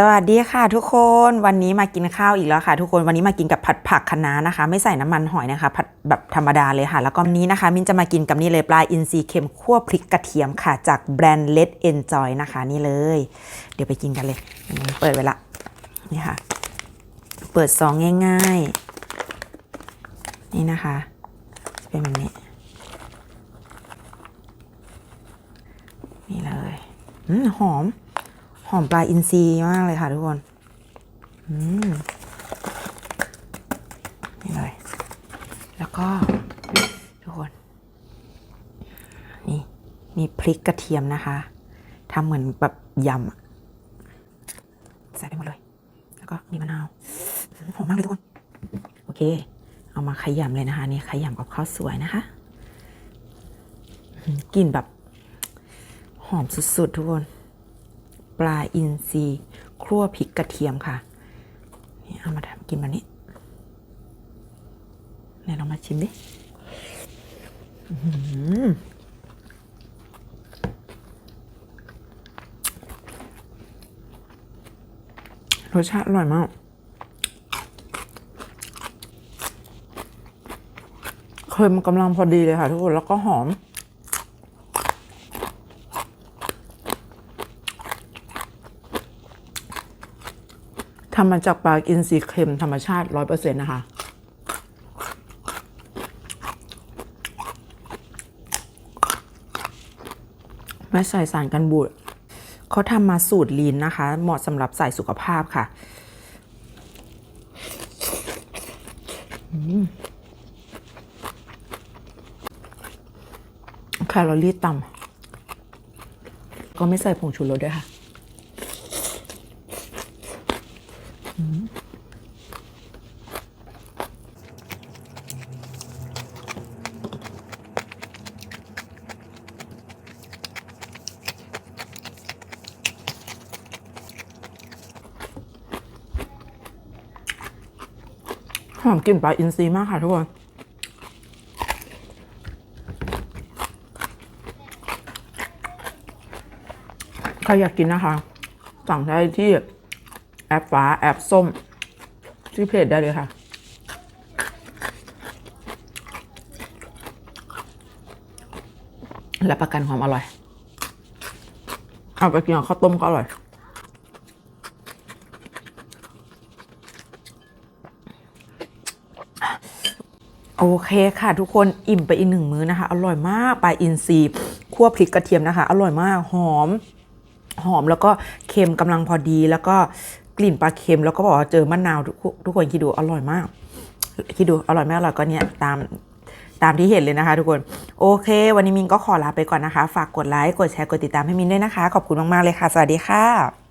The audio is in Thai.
สวัสดีค่ะทุกคนวันนี้มากินข้าวอีกแล้วค่ะ ทุกคนวันนี้มากินกับผัดผักคะน้านะคะ ไม่ใส่น้ำมันหอยนะคะผัดแบบธรรมดาเลยค่ะ แล้วก็นี้นะคะ มินจะมากินกับนี่เลยปลาอินทรีเค็มคั่วพริกกระเทียมค่ะ จากแบรนด์ Let Enjoy นะคะ นี่เลย เดี๋ยวไปกินกันเลยเปิดไว้ละนี่ค่ะ เปิดซองง่าย ๆ นี่นะคะจะเป็นแบบนี้นี่เลยอืมหอม หอมปลาอินทรีมากเลยค่ะทุกคนอืมนี่เลย แล้วก็ ทุกคน นี่ มีพริกกระเทียมนะคะทำเหมือนแบบยำใส่ไปหมดเลย แล้วก็มีมะนาวหอมมากเลยทุกคน โอเค เอามาขยำเลยนะคะ นี่ขยำกับข้าวสวยนะคะกลิ่นแบบ หอมสุดๆ ทุกคน ปลาอินทรีครั่วพริกกระเทียมค่ะนี่เอามาทำกินแบบนี้ไหนลองมาชิมดิรสชาติอร่อยมากเค็มกำลังพอดีเลยค่ะทุกคน แล้วก็หอม ทำมาจากปลาอินทรีเค็มธรรมชาติร้อยเปอร์เซ็นต์นะคะ ไม่ใส่สารกันบูดเขาทำมาสูตรลีนนะคะ เหมาะสำหรับใส่สุขภาพค่ะแคลอรี่ต่ำก็ไม่ใส่ผงชูรสด้วยค่ะ หอมกลิ่นปลาอินทรีมากค่ะทุกคน ใครอยากกินนะคะ สั่งได้ที่ แอปฟ้าแอปส้มที่เพจได้เลยค่ะและประกันความอร่อย เอาไปกินกับข้าวต้มก็อร่อย โอเคค่ะทุกคนอิ่มไปอีกหนึ่งมื้อนะคะ อร่อยมากปลาอินทรีคั่วพริกกระเทียมนะคะ อร่อยมากหอม หอมแล้วก็เค็มกำลังพอดีแล้วก็ กลิ่นปลาเค็มแล้วก็บอกว่าเจอมะนาวทุกทุกคนคิดดูอร่อยมาก คิดดูอร่อยไม่อร่อยก็เนี่ยตามตามที่เห็นเลยนะคะทุกคน โอเค วันนี้มินก็ขอลาไปก่อนนะคะ ฝากกดไลค์กดแชร์กดติดตามให้มินด้วยนะคะ ขอบคุณมาก ๆ เลยค่ะ สวัสดีค่ะ